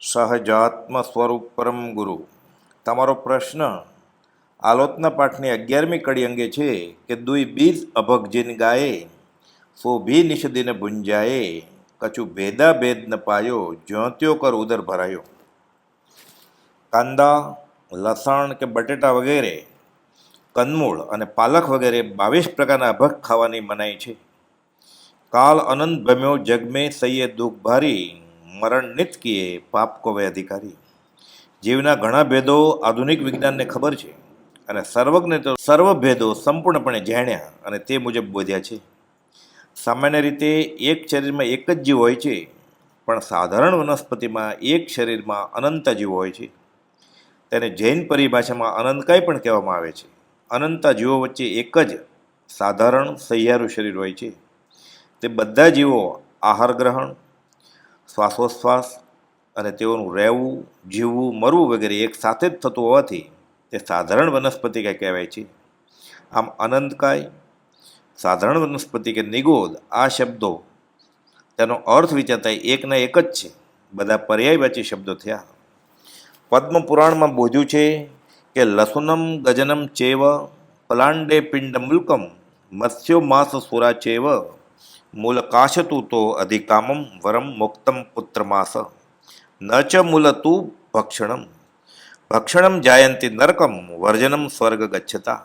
સહજાત્મ સ્વરૂપ પરમ ગુરુ. તમારો પ્રશ્ન આલોચના પાઠની અગિયારમી કડી અંગે છે કે દુઈ બીજ અભગ જીન ગાયે, સો ભી નિષદીને ભુંજાયે કચું ભેદા ભેદ ન પાયો, જ્યોત્યો કર ઉદર ભરાયો. કાંદા, લસણ કે બટેટા વગેરે કંદમૂળ અને પાલક વગેરે બાવીસ પ્રકારના અભગ ખાવાની મનાઈ છે. કાલ અનંત ભમ્યો, જગમે સૈયે દુઃખ ભારી મરણ નિત કીએ પાપ કોવે અધિકારી. જીવના ઘણા ભેદો આધુનિક વિજ્ઞાનને ખબર છે અને સર્વજ્ઞ તો સર્વ ભેદો સંપૂર્ણપણે જાણ્યા અને તે મુજબ બોધ્યા છે. સામાન્ય રીતે એક શરીરમાં એક જ જીવ હોય છે, પણ સાધારણ વનસ્પતિમાં એક શરીરમાં અનંત જીવો હોય છે. તેને જૈન પરિભાષામાં અનંતકાય પણ કહેવામાં આવે છે. અનંતા જીવો વચ્ચે એક જ સાધારણ સહિયારું શરીર હોય છે. તે બધા જીવો આહાર ગ્રહણ શ્વાસોશ્વાસ અને તેઓનું રહેવું, જીવવું, મરવું વગેરે એક સાથે જ થતું હોવાથી તે સાધારણ વનસ્પતિ કાંઈ કહેવાય છે. આમ અનંતકાય સાધારણ વનસ્પતિ કે નિગોદ, આ શબ્દો તેનો અર્થ વિચારતા એકના એક જ છે. બધા પર્યાયવાચી શબ્દો થયા. પદ્મ પુરાણમાં બોધ્યું છે કે લસુનમ ગજનમ ચેવ, પલાંડે પિંડ મુલકમ, મત્સ્યો માસ સુરા ચેવ. મૂલ કાશતુ તો અધિકામમ વરમ મુક્તમ પુત્રમાસ ન ચ મૂલતુ ભક્ષણમ ભક્ષણમ જાયંતિ નરકમ વર્જનમ સ્વર્ગ ગચ્છતા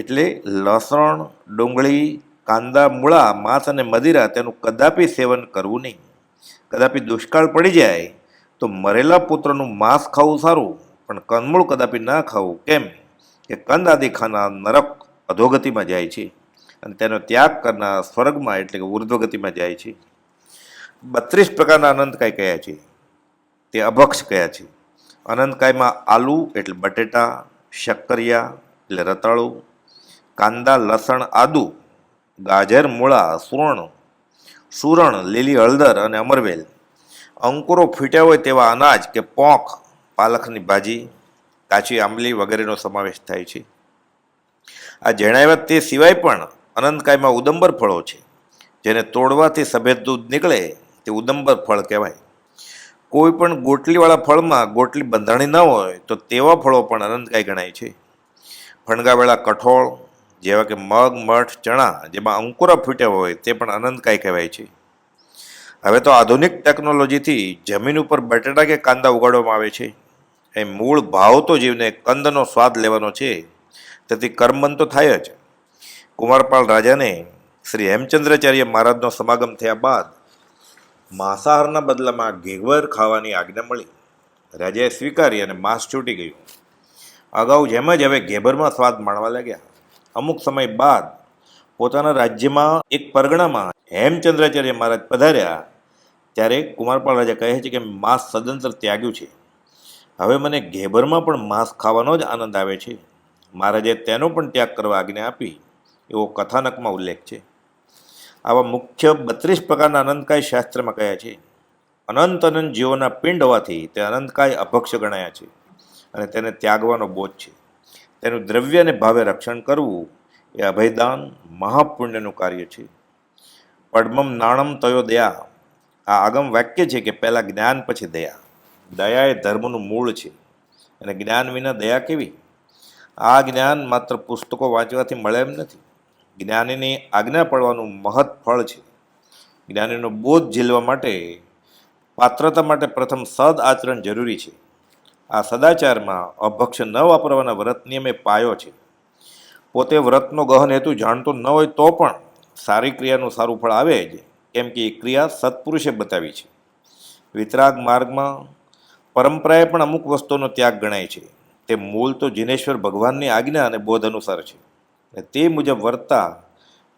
એટલે લસણ, ડુંગળી, કાંદા, મૂળા, માંસ અને મદિરા તેનું કદાપી સેવન કરવું નહીં. કદાપી દુષ્કાળ પડી જાય તો મરેલા પુત્રનું માંસ ખાવું સારું, પણ કંદમૂળ કદાપી ના ખાવું, કેમ કે કંદ આદિ ખાના નરક અધોગતિમાં જાય છે. અને તેનો ત્યાગ કરનાર સ્વર્ગમાં એટલે કે ઉર્ધ્વગતિમાં જાય છે. બત્રીસ પ્રકારના અનંતકાય કયા છે? તે અભક્ષ કયા છે? અનંતકાયમાં આલુ એટલે બટેટા, શક્કરિયા એટલે રતાળું, કાંદા, લસણ, આદુ, ગાજર, મૂળા, સુવર્ણ, સુરણ, લીલી હળદર અને અમરવેલ. અંકુરો ફૂટ્યા હોય તેવા અનાજ કે પોંખ, પાલખની ભાજી, કાચી આંબલી વગેરેનો સમાવેશ થાય છે. આ જણાવ્યા તે સિવાય પણ અનંતકાયમાં ઉદંબર ફળો છે. જેને તોડવાથી સફેદ દૂધ નીકળે તે ઉદંબર ફળ કહેવાય. કોઈ પણ ગોટલીવાળા ફળમાં ગોટલી બંધાણી ન હોય તો તેવા ફળો પણ અનંતકાય ગણાય છે. ફણગાવેલા કઠોળ, જેવા કે મગ, મઠ, ચણા, જેમાં અંકુરા ફૂટ્યા હોય તે પણ અનંતકાય કહેવાય છે. હવે તો આધુનિક ટેકનોલોજીથી જમીન ઉપર બટેટા કે કાંદા ઉગાડવામાં આવે છે. એ મૂળ ભાવ તો જીવને કંદનો સ્વાદ લેવાનો છે. તેથી કર્મન તો થાય જ. કુમારપાળ રાજાને શ્રી હેમચંદ્રાચાર્ય મહારાજનો સમાગમ થયા બાદ માંસાહારના બદલામાં ઘેવર ખાવાની આજ્ઞા મળી. રાજાએ સ્વીકારી અને માંસ છૂટી ગયું. અગાઉ જેમ જ હવે ઘેબરમાં સ્વાદ માણવા લાગ્યા. અમુક સમય બાદ પોતાના રાજ્યમાં એક પરગણામાં હેમચંદ્રાચાર્ય મહારાજ પધાર્યા, ત્યારે કુમારપાળ રાજા કહે છે કે માંસ સદંતર ત્યાગ્યું છે. હવે મને ઘેબરમાં પણ માંસ ખાવાનો જ આનંદ આવે છે. મહારાજે તેનો પણ ત્યાગ કરવા આજ્ઞા આપી. એવો કથાનકમાં ઉલ્લેખ છે. આવા મુખ્ય બત્રીસ પ્રકારના અનંતકાય શાસ્ત્રમાં કયા છે? અનંત અનંત જીવોના પિંડ હોવાથી તે અનંતકાય અભક્ષ ગણાયા છે અને તેને ત્યાગવાનો બોધ છે. તેનું દ્રવ્ય અને ભાવે રક્ષણ કરવું એ અભયદાન મહાપુણ્યનું કાર્ય છે. પડમમ નાણમ તયો દયા. આ આગમ વાક્ય છે કે પહેલાં જ્ઞાન પછી દયા. દયા એ ધર્મનું મૂળ છે. અને જ્ઞાન વિના દયા કેવી? આ જ્ઞાન માત્ર પુસ્તકો વાંચવાથી મળે એમ નથી. જ્ઞાનીની આજ્ઞા પડવાનું મહৎ ફળ છે. જ્ઞાનીનો બોધ ઝીલવા માટે પાત્રતા માટે પ્રથમ સદ આચરણ જરૂરી છે. આ સદાચારમાં અભક્ષ ન વાપરવાના વ્રત નિયમે પાયો છે. પોતે વ્રતનો ગહન હેતુ જાણતો ન હોય તો પણ સારી ક્રિયાનું સારું ફળ આવે જ, કેમ કે એ ક્રિયા સત્પુરુષે બતાવી છે. વિતરાગ માર્ગમાં પરંપરાએ પણ અમુક વસ્તુનો ત્યાગ ગણાય છે. તે મૂળ તો જિનેશ્વર ભગવાનની આજ્ઞા અને બોધ અનુસાર છે. અને તે મુજબ વર્તા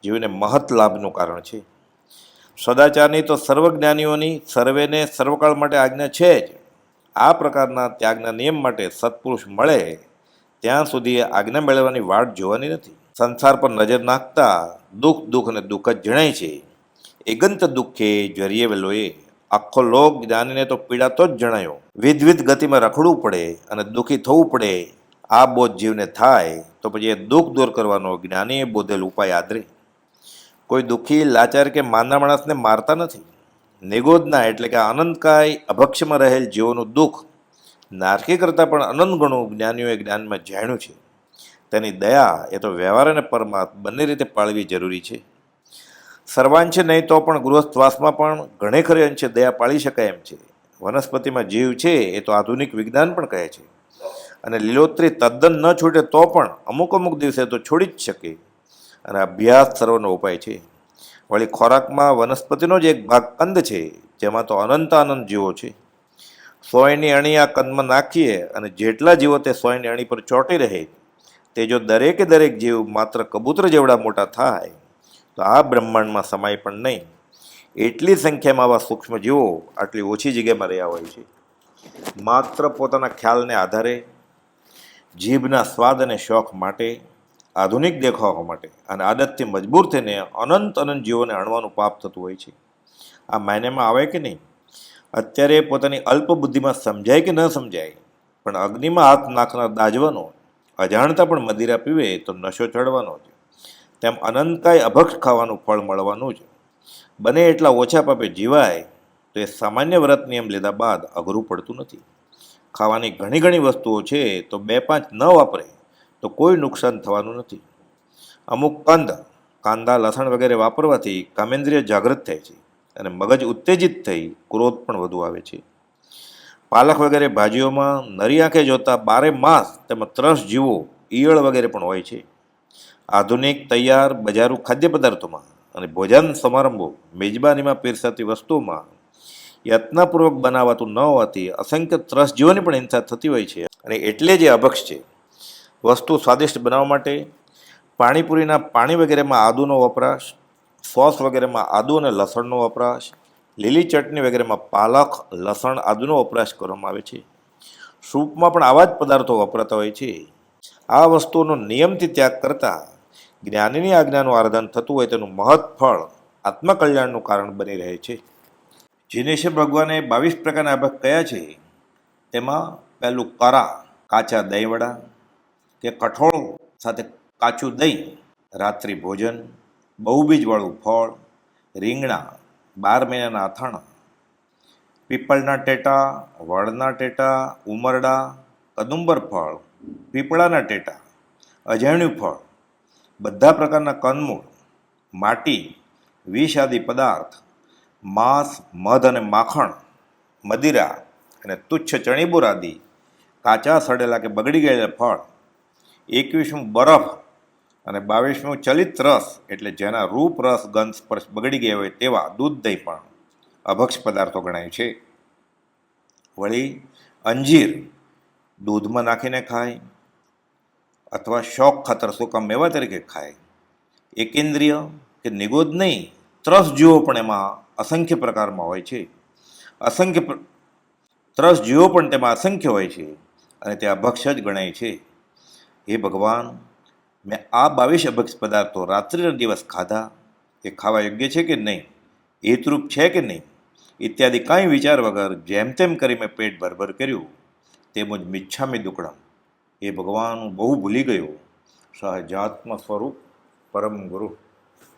જીવને મહત લાભનું કારણ છે. સદાચારની તો સર્વજ્ઞાનીઓની સર્વેને સર્વકાળ માટે આજ્ઞા છે જ. આ પ્રકારના ત્યાગના નિયમ માટે સત્પુરુષ મળે ત્યાં સુધી આજ્ઞા મેળવવાની વાટ જોવાની નથી. સંસાર પર નજર નાખતા દુઃખ દુઃખ અને દુઃખ જ જણાય છે. એગંત દુઃખે જરીએ વેલોએ આખો લોક જ્ઞાનીને તો પીડાતો જ જણાયો. વિધવિધ ગતિમાં રખડવું પડે અને દુઃખી થવું પડે આ બોધ જીવને થાય તો પછી એ દુઃખ દૂર કરવાનો જ્ઞાનીએ બોધેલ ઉપાય આદરે. કોઈ દુઃખી, લાચાર કે માંદા માણસને મારતા નથી. નિગોદના એટલે કે આનંદકાય અભક્ષમાં રહેલ જીવોનું દુઃખ નારકી કરતાં પણ અનંત ગણું જ્ઞાનીઓએ જ્ઞાનમાં જાણ્યું છે. તેની દયા એ તો વ્યવહાર અને પરમાર્થ બંને રીતે પાળવી જરૂરી છે. સર્વાંશે નહીં તો પણ ગૃહસ્થવાસમાં પણ ઘણે ખરે અંશે દયા પાળી શકાય એમ છે. વનસ્પતિમાં જીવ છે એ તો આધુનિક વિજ્ઞાન પણ કહે છે. અને લીલોતરી તદ્દન ન છૂટે તો પણ અમુક અમુક દિવસે તો છોડી જ શકે. અને અભ્યાસ સર્વનો ઉપાય છે. વળી ખોરાકમાં વનસ્પતિનો જ એક ભાગ કંદ છે, જેમાં તો અનંત આનંદ જીવો છે. સોયની અણી આ કંદમાં નાખીએ અને જેટલા જીવો તે સોયની અણી પર ચોંટી રહે, તે જો દરેકે દરેક જીવ માત્ર કબૂતર જેવડા મોટા થાય, તો આ બ્રહ્માંડમાં સમાય પણ નહીં. એટલી સંખ્યામાં આવા સૂક્ષ્મ જીવો આટલી ઓછી જગ્યામાં રહ્યા હોય છે. માત્ર પોતાના ખ્યાલને આધારે જીભના સ્વાદ અને શોખ માટે, આધુનિક દેખાવા માટે અને આદતથી મજબૂર થઈને અનંત અનંત જીવોને અણવાનું પાપ થતું હોય છે. આ માયનેમાં આવે કે નહીં? અત્યારે પોતાની અલ્પ બુદ્ધિમાં સમજાય કે ન સમજાય, પણ અગ્નિમાં હાથ નાખનાર દાજવાનો, અજાણતા પણ મદિરા પીવે તો નશો ચડવાનો છે તેમ અનંતકાય અભક્ષ ખાવાનું ફળ મળવાનું છે બને એટલા ઓછા પાપે જીવાય, તો એ સામાન્ય વ્રત નિયમ લીધા બાદ અઘરું પડતું નથી. ખાવાની ઘણી ઘણી વસ્તુઓ છે, તો બે પાંચ ન વાપરે, તો કોઈ નુકસાન થવાનું નથી. અમુક કંદ, કાંદા લસણ વગેરે વાપરવાથી કામેન્દ્રિય જાગૃત થાય છે અને મગજ ઉત્તેજિત થઈ ક્રોધ પણ વધુ આવે છે. પાલક વગેરે ભાજીઓમાં નરી આંખે જોતા બારે માસ તેમાં ત્રસ જીવો, ઈયળ વગેરે પણ હોય છે. આધુનિક, તૈયાર, બજારું ખાદ્ય પદાર્થોમાં અને ભોજન સમારંભો, મેજબાનીમાં પીરસાતી વસ્તુઓમાં યત્નપૂર્વક બનાવાતું ન હોવાથી અસંખ્ય ત્રસ જીવોની પણ હિંસા થતી હોય છે. અને એટલે જે અભક્ષ છે, વસ્તુ સ્વાદિષ્ટ બનાવવા માટે, પાણીપુરીના પાણી વગેરેમાં આદુનો વપરાશ, સોસ વગેરેમાં આદુ અને લસણનો વપરાશ, લીલી ચટણી વગેરેમાં પાલક, લસણ આદુનો વપરાશ કરવામાં આવે છે. સૂપમાં પણ આવા જ પદાર્થો વપરાતા હોય છે. આ વસ્તુઓનો નિયમથી ત્યાગ કરતાં જ્ઞાનીની આજ્ઞાનું આરાધન થતું હોય તેનું મહત્ફળ ફળ આત્મકલ્યાણનું કારણ બની રહે છે. જીનેશ્વર ભગવાને બાવીસ પ્રકારના અભક કયા છે? તેમાં પહેલું કરા, કાચા દહીંવડા, કે કઠોળ સાથે કાચું દહીં, રાત્રિ ભોજન, બહુબીજવાળું ફળ, રીંગણા, બાર મહિનાના અથાણા, પીપળના ટેટા, વડના ટેટા, ઉમરડા, કદુંબર ફળ, પીપળાના ટેટા, અજાણ્યું ફળ, બધા પ્રકારના કંદમૂળ માટી, વિષ આદિ પદાર્થ માંસ, મધ અને માખણ, મદિરા અને તુચ્છ ચણીબુર આદિ કાચા સડેલા કે બગડી ગયેલા ફળ, એકવીસમું બરફ અને બાવીસમું ચલિત રસ એટલે જેના રૂપ, રસ, ગંધ, સ્પર્શ બગડી ગયા હોય તેવા દૂધ, દહીં પણ અભક્ષ પદાર્થો ગણાય છે. વળી અંજીર દૂધમાં નાખીને ખાય અથવા શોખ ખાતર સૂકા મેવા તરીકે ખાય. એકેન્દ્રિય કે નિગોદ નહીં, ત્રસ જીવો પણ એમાં અસંખ્ય પ્રકારમાં હોય છે. અસંખ્ય ત્રસ જીવો પણ તેમાં અસંખ્ય હોય છે અને તે અભક્ષ જ ગણાય છે. હે ભગવાન, મેં આ બાવીસ અભક્ષ પદાર્થો રાત્રિના દિવસ ખાધા. એ ખાવા યોગ્ય છે કે નહીં? હેતરૂપ છે કે નહીં? ઇત્યાદિ કાંઈ વિચાર વગર જેમ તેમ કરી મેં પેટ ભરભર કર્યું. તેમજ મિચ્છામી દુકડમ. એ ભગવાન બહુ ભૂલી ગયો. સહજાત્મ સ્વરૂપ પરમ ગુરુ.